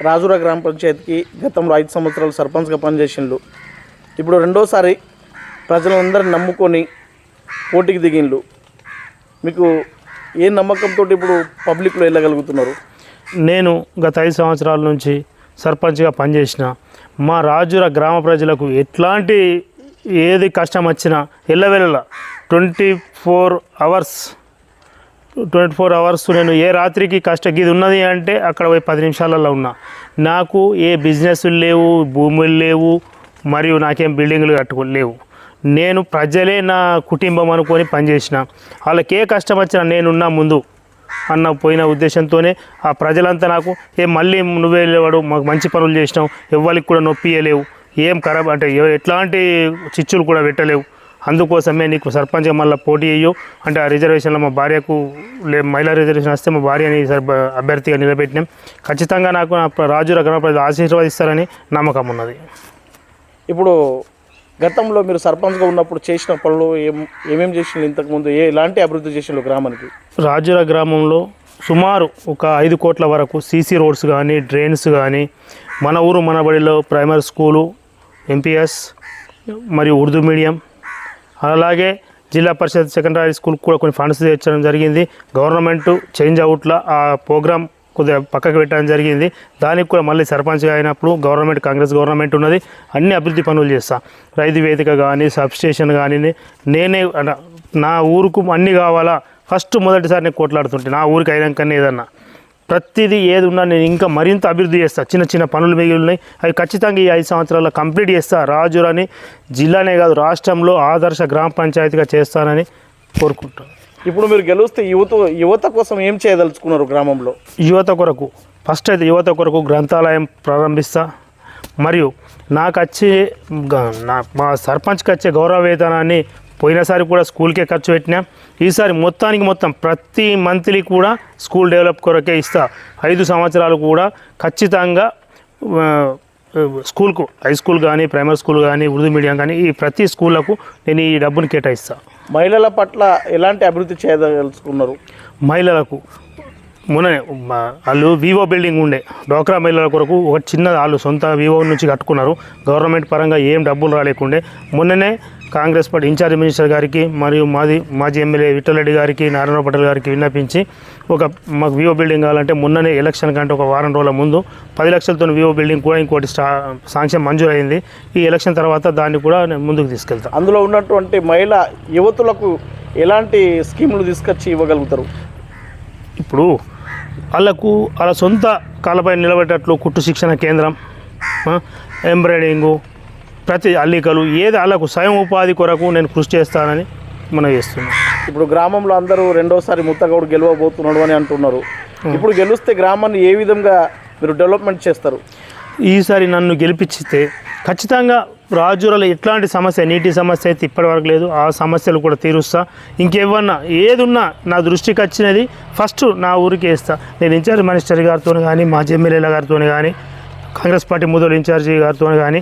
రాజురా గ్రామ పంచాయతీకి గతంలో ఐదు సంవత్సరాలు సర్పంచ్గా పనిచేసిండు ఇప్పుడు రెండోసారి ప్రజలందరిని నమ్ముకొని పోటీకి దిగిండ్రు మీకు ఏ నమ్మకంతో ఇప్పుడు పబ్లిక్లో వెళ్ళగలుగుతున్నారు? నేను గత ఐదు సంవత్సరాల నుంచి సర్పంచ్గా పనిచేసిన మా రాజుల గ్రామ ప్రజలకు ఎట్లాంటి ఏది కష్టం వచ్చినా ఎల్లవెల్ల twenty four hours twenty four hours నేను ఏ రాత్రికి కష్టం ఇది ఉన్నది అంటే అక్కడ పోయి పది నిమిషాలలో ఉన్నా. నాకు ఏ బిజినెస్లు లేవు భూములు లేవు మరియు నాకేం బిల్డింగ్లు కట్టుకో లేవు. నేను ప్రజలే నా కుటుంబం అనుకొని పనిచేసిన. వాళ్ళకి ఏ కష్టం వచ్చినా నేనున్నా ముందు అన్న పోయిన ఉద్దేశంతోనే ఆ ప్రజలంతా నాకు ఏ మళ్ళీ నువ్వే లేవాడు మాకు మంచి పనులు చేసినావు ఎవ్వరికి కూడా నొప్పి ఇయ్యలేవు ఏం ఖరాబ్ అంటే ఎట్లాంటి చిచ్చులు కూడా పెట్టలేవు. అందుకోసమే నీకు సర్పంచ్గా మళ్ళీ పోటీ అయ్యో అంటే ఆ రిజర్వేషన్లో మా భార్యకు లే మహిళా రిజర్వేషన్ వస్తే మా భార్యని అభ్యర్థిగా నిలబెట్టినాం. ఖచ్చితంగా నాకు నా రాజు రకర ప్రజలు ఆశీర్వదిస్తారని నమ్మకం ఉన్నది. ఇప్పుడు గతంలో మీరు సర్పంచ్గా ఉన్నప్పుడు చేసిన పనులు ఏం ఏమేమి చేసిండ్రు ఇంతకుముందు? ఏ ఎలాంటి అభివృద్ధి చేసిండ్రు గ్రామానికి? రాజుల గ్రామంలో సుమారు ఒక ఐదు కోట్ల వరకు సీసీ రోడ్స్ కానీ డ్రైన్స్ కానీ మన ఊరు మన బడిలో ప్రైమరీ స్కూలు ఎంపీఎస్ మరియు ఉర్దూ మీడియం అలాగే జిల్లా పరిషత్ సెకండరీ స్కూల్ కూడా కొన్ని ఫండ్స్ తెచ్చడం జరిగింది. గవర్నమెంట్ చేంజ్ అవుట్ల ఆ ప్రోగ్రామ్ కొద్దిగా పక్కకు పెట్టడం జరిగింది. దానికి కూడా మళ్ళీ సర్పంచ్గా అయినప్పుడు గవర్నమెంట్ కాంగ్రెస్ గవర్నమెంట్ ఉన్నది. అన్ని అభివృద్ధి పనులు చేస్తా. రైతు వేదిక కానీ సబ్ స్టేషన్ కానీ నేనే నా ఊరుకు అన్నీ కావాలా? ఫస్ట్ మొదటిసారి నేను కొట్లాడుతుంటే నా ఊరికి అయినాకనే ఏదన్నా. ప్రతిదీ ఏది ఉన్నా నేను ఇంకా మరింత అభివృద్ధి చేస్తా. చిన్న చిన్న పనులు మిగిలి ఉన్నాయి అవి ఖచ్చితంగా ఈ ఐదు సంవత్సరాల్లో కంప్లీట్ చేస్తా. రాజురని జిల్లానే కాదు రాష్ట్రంలో ఆదర్శ గ్రామ పంచాయతీగా చేస్తానని కోరుకుంటాను ఇప్పుడు మీరు గెలిస్తే యువత యువత కోసం ఏం చేయదలుచుకున్నారు గ్రామంలో? యువత కొరకు ఫస్ట్ అయితే యువత కొరకు గ్రంథాలయం ప్రారంభిస్తా. మరియు నాకు వచ్చే నా మా సర్పంచ్కి వచ్చే గౌరవ వేతనాన్ని పోయినసారి కూడా స్కూల్కే ఖర్చు పెట్టినా ఈసారి మొత్తానికి మొత్తం ప్రతి మంత్లీ కూడా స్కూల్ డెవలప్ కొరకే ఇస్తా. ఐదు సంవత్సరాలు కూడా ఖచ్చితంగా స్కూల్కు హై స్కూల్ కానీ ప్రైమరీ స్కూల్ కానీ ఉర్దూ మీడియం కానీ ఈ ప్రతి స్కూళ్ళకు నేను ఈ డబ్బుని కేటాయిస్తాను మహిళల పట్ల ఎలాంటి అభివృద్ధి చేయదలుచుకున్నారు? మహిళలకు మొన్ననే మా- వాళ్ళు వివో బిల్డింగ్ ఉండే. డోక్రా మహిళల కొరకు ఒక చిన్న వాళ్ళు సొంత వివో నుంచి కట్టుకున్నారు. గవర్నమెంట్ పరంగా ఏం డబ్బులు రాలేకుండే. మొన్ననే కాంగ్రెస్ పార్టీ ఇన్ఛార్జ్ మినిస్టర్ గారికి మరియు మాది మాజీ ఎమ్మెల్యే విఠలరెడ్డి గారికి నారాయణ పటేల్ గారికి విన్నపించి ఒక మాకు వివో బిల్డింగ్ కావాలంటే మొన్ననే ఎలక్షన్ కంటే ఒక వారం రోజుల ముందు పది లక్షలతో వివో బిల్డింగ్ కూడా ఇంకోటి స్టా సాంక్షన్ మంజూరైంది. ఈ ఎలక్షన్ తర్వాత దాన్ని కూడా నేను ముందుకు తీసుకెళ్తాను అందులో ఉన్నటువంటి మహిళ యువతులకు ఎలాంటి స్కీములు తీసుకొచ్చి ఇవ్వగలుగుతారు? ఇప్పుడు వాళ్ళకు వాళ్ళ సొంత కాళ్ళపై నిలబెట్టట్లు కుట్టు శిక్షణ కేంద్రం ఎంబ్రాయిడింగు ప్రతి అల్లికలు ఏది వాళ్ళకు స్వయం ఉపాధి కొరకు నేను కృషి చేస్తానని మనం చేస్తున్నాం. ఇప్పుడు గ్రామంలో అందరూ రెండోసారి ముత్తగౌడు గెలవబోతున్నాడు అని అంటున్నారు. ఇప్పుడు గెలిస్తే గ్రామాన్ని ఏ విధంగా మీరు డెవలప్మెంట్ చేస్తారు? ఈసారి నన్ను గెలిపించితే ఖచ్చితంగా రాజులలో ఎట్లాంటి సమస్య నీటి సమస్య అయితే ఇప్పటివరకు లేదు. ఆ సమస్యలు కూడా తీరుస్తా. ఇంకేమన్నా ఏది ఉన్నా నా దృష్టికి వచ్చినది ఫస్ట్ నా ఊరికి వేస్తా నేను ఇన్ఛార్జ్ మినిస్టర్ గారితో కానీ మాజీ ఎమ్మెల్యేల గారితో కానీ కాంగ్రెస్ పార్టీ ముదలు ఇన్ఛార్జి గారితో కానీ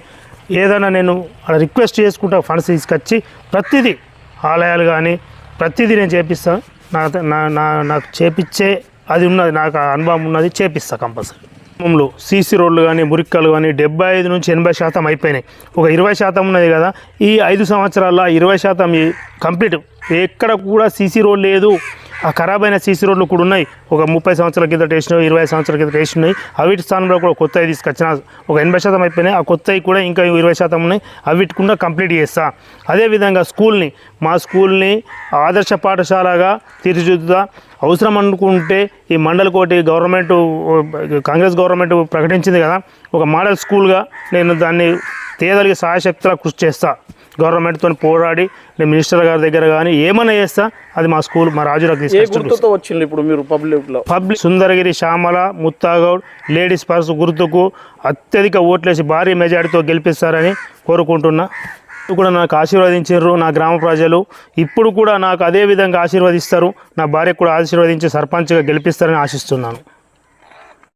ఏదైనా నేను అలా రిక్వెస్ట్ చేసుకుంటా ఫండ్స్ తీసుకొచ్చి ప్రతిదీ ఆలయాలు కానీ ప్రతిదీ నేను చేపిస్తాను నా నా నా- నాకు చేపించే అది ఉన్నది నాకు ఆ అనుభవం ఉన్నది చేపిస్తా కంపల్సరీ. గ్రామంలో సీసీ రోడ్లు కానీ మురిక్కలు కానీ డెబ్బై ఐదు నుంచి ఎనభై శాతం అయిపోయినాయి. ఒక ఇరవై శాతం ఉన్నది కదా ఈ ఐదు సంవత్సరాల్లో ఇరవై శాతం ఈ కంప్లీట్. ఎక్కడ కూడా సీసీ రోడ్ లేదు. ఆ ఖరాబ్ అయిన సీసీ రోడ్లు కూడా ఉన్నాయి. ఒక ముప్పై సంవత్సరాల కిందట వేసినాయి ఇరవై సంవత్సరాల కింద వేసినాయి అవిటి స్థానంలో కూడా కొత్తవి తీసుకొచ్చిన ఒక ఎనభై శాతం అయిపోయినాయి. ఆ కొత్తవి కూడా ఇంకా ఇరవై శాతం ఉన్నాయి. అవిటి కూడా కంప్లీట్ చేస్తా. అదేవిధంగా స్కూల్ని మా స్కూల్ని ఆదర్శ పాఠశాలగా తీర్చిదిద్దుతా. అవసరం అనుకుంటే ఈ మండల కోటి గవర్నమెంట్ కాంగ్రెస్ గవర్నమెంట్ ప్రకటించింది కదా. ఒక మోడల్ స్కూల్గా నేను దాన్ని తేదలిగి సహాయశక్తిలా కృషి చేస్తాను గవర్నమెంట్తో పోరాడి నేను మినిస్టర్ గారి దగ్గర కానీ ఏమైనా చేస్తా అది మా స్కూల్ మా రాజులకు గుర్తుతో వచ్చింది ఇప్పుడు మీరు పబ్లిక్లో? Public Sundaragiri Shyamala Muthagoud ladies purse గుర్తుకు అత్యధిక ఓట్లేసి భారీ మెజారిటీతో గెలిపిస్తారని కోరుకుంటున్నా. ఇప్పుడు కూడా నాకు ఆశీర్వదించారు నా గ్రామ ప్రజలు. ఇప్పుడు కూడా నాకు అదే విధంగా ఆశీర్వదిస్తారు. నా భార్య కూడా ఆశీర్వదించి సర్పంచ్గా గెలిపిస్తారని ఆశిస్తున్నాను.